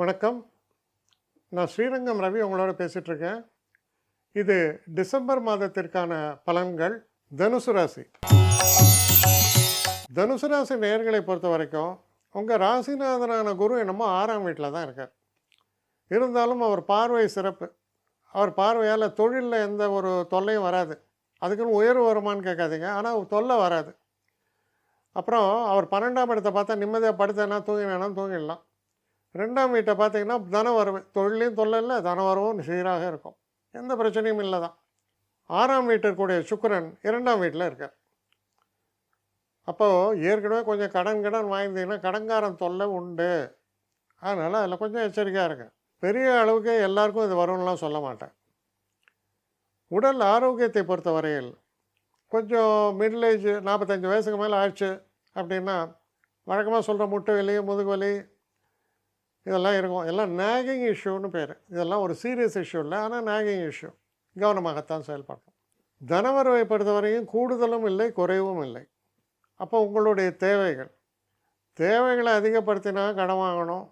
வணக்கம். நான் ஸ்ரீரங்கம் ரவி உங்களோட பேசிகிட்ருக்கேன் இது டிசம்பர் மாதத்திற்கான பலன்கள் தனுசு ராசி. தனுசு ராசி நேயர்களை பொறுத்த வரைக்கும் உங்கள் ராசிநாதனான குரு என்னமோ ஆறாம் வீட்டில் தான் இருக்கார். இருந்தாலும் அவர் பார்வை சிறப்பு. அவர் பார்வையால் தொழிலில் எந்த ஒரு தொல்லையும் வராது. அதுக்குன்னு உயர்வு வருமான்னு கேட்காதீங்க. ஆனால் தொல்லை வராது. அப்புறம் அவர் பன்னெண்டாம் இடத்தை பார்த்தா நிம்மதியாக படுத்தேன்னா தூங்கினேன்னா தூங்கிடலாம். ரெண்டாம் வீட்டை பார்த்தீங்கன்னா தன வரவு தொழிலையும் தொல்லை இல்லை தன வரவும் சீராக இருக்கும். எந்த பிரச்சனையும் இல்லை தான். ஆறாம் வீட்டிற்குடைய சுக்கரன் இரண்டாம் வீட்டில் இருக்கார். அப்போது ஏற்கனவே கொஞ்சம் கடன் கடன் வாங்கியிருந்தீங்கன்னா கடன்காரன் தொல்லை உண்டு. அதனால் அதில் கொஞ்சம் எச்சரிக்கையாக இருங்க. பெரிய அளவுக்கு எல்லாருக்கும் இது வரும்லாம் சொல்ல மாட்டேன். உடல் ஆரோக்கியத்தை பொறுத்த வரையில் கொஞ்சம் மிடில் ஏஜ் நாற்பத்தஞ்சு வயசுக்கு மேலே ஆயிடுச்சு அப்படின்னா வழக்கமாக சொல்கிற முட்டை வலி முதுகு வலி இதெல்லாம் இருக்கும். எல்லாம் நேகிங் இஷ்யூன்னு பேர். இதெல்லாம் ஒரு சீரியஸ் இஷ்யூ இல்லை. ஆனால் நேகிங் இஷ்யூ கவனமாகத்தான் செயல்படணும். தனவரவை பொறுத்தவரையும் கூடுதலும் இல்லை குறைவும் இல்லை. அப்போ உங்களுடைய தேவைகள். தேவைகளை அதிகப்படுத்தினா கடன் வாங்கணும்.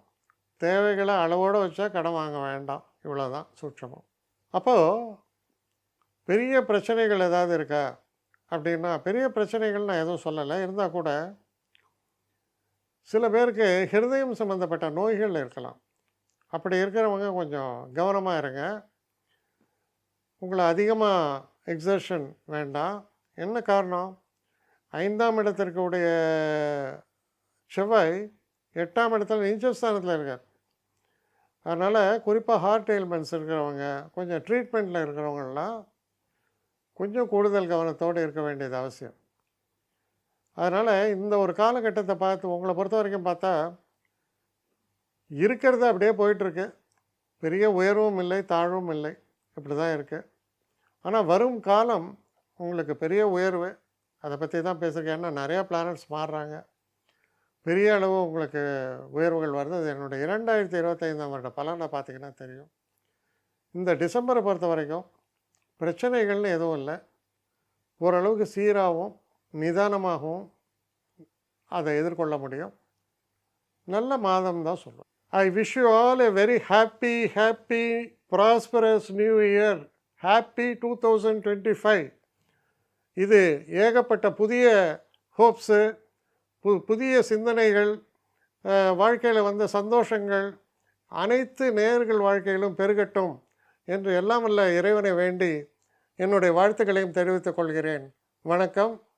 தேவைகளை அளவோடு வச்சா கடன் வாங்க வேண்டாம். இவ்வளோதான் சூட்சமம். அப்போது பெரிய பிரச்சனைகள் ஏதாவது இருக்கா? அப்படின்னா பெரிய பிரச்சனைகள் நான் எதுவும் சொல்லலை. இருந்தால் கூட சில பேருக்கு ஹிருதயம் சம்மந்தப்பட்ட நோய்கள் இருக்கலாம். அப்படி இருக்கிறவங்க கொஞ்சம் கவனமாக இருங்க. உங்களை அதிகமாக எக்ஸர்ஷன் வேண்டாம். என்ன காரணம்? ஐந்தாம் இடத்திற்கு உடைய செவ்வாய் எட்டாம் இடத்துல நீச்சஸ்தானத்தில் இருக்கார். அதனால் குறிப்பாக ஹார்ட் எயில்மெண்ட்ஸ் இருக்கிறவங்க கொஞ்சம் ட்ரீட்மெண்ட்டில் இருக்கிறவங்களாம் கொஞ்சம் கூடுதல் கவனத்தோடு இருக்க வேண்டியது அவசியம். அதனால் இந்த ஒரு காலகட்டத்தை பார்த்து உங்களை பொறுத்த வரைக்கும் பார்த்தா இருக்கிறது அப்படியே போயிட்டுருக்கு. பெரிய உயர்வும் இல்லை தாழ்வும் இல்லை. இப்படி தான் இருக்குது ஆனால் வரும் காலம் உங்களுக்கு பெரிய உயர்வு. அதை பற்றி தான் பேசுகிறேன் ஏன்னா நிறையா பிளானட்ஸ் மாறுறாங்க. பெரிய அளவு உங்களுக்கு உயர்வுகள் வருது. அது என்னுடைய இரண்டாயிரத்தி இருபத்தைந்தாம் வருட பலனை பார்த்திங்கன்னா தெரியும். இந்த டிசம்பரை பொறுத்த வரைக்கும் பிரச்சனைகள்னு எதுவும் இல்லை. ஓரளவுக்கு சீராகவும் நிதானமாகவும் அதை எதிர்கொள்ள முடியும். நல்ல மாதம் தான் சொல்லுவேன் I wish you all a very happy happy prosperous new year happy two thousand twenty five இது ஏகப்பட்ட புதிய ஹோப்ஸு பு புதிய சிந்தனைகள் வாழ்க்கையில் வந்த சந்தோஷங்கள் அனைத்து நேர்கள் வாழ்க்கையிலும் பெருகட்டும் என்று எல்லாம் இறைவனை வேண்டி என்னுடைய வாழ்த்துக்களையும் தெரிவித்துக் கொள்கிறேன். வணக்கம்.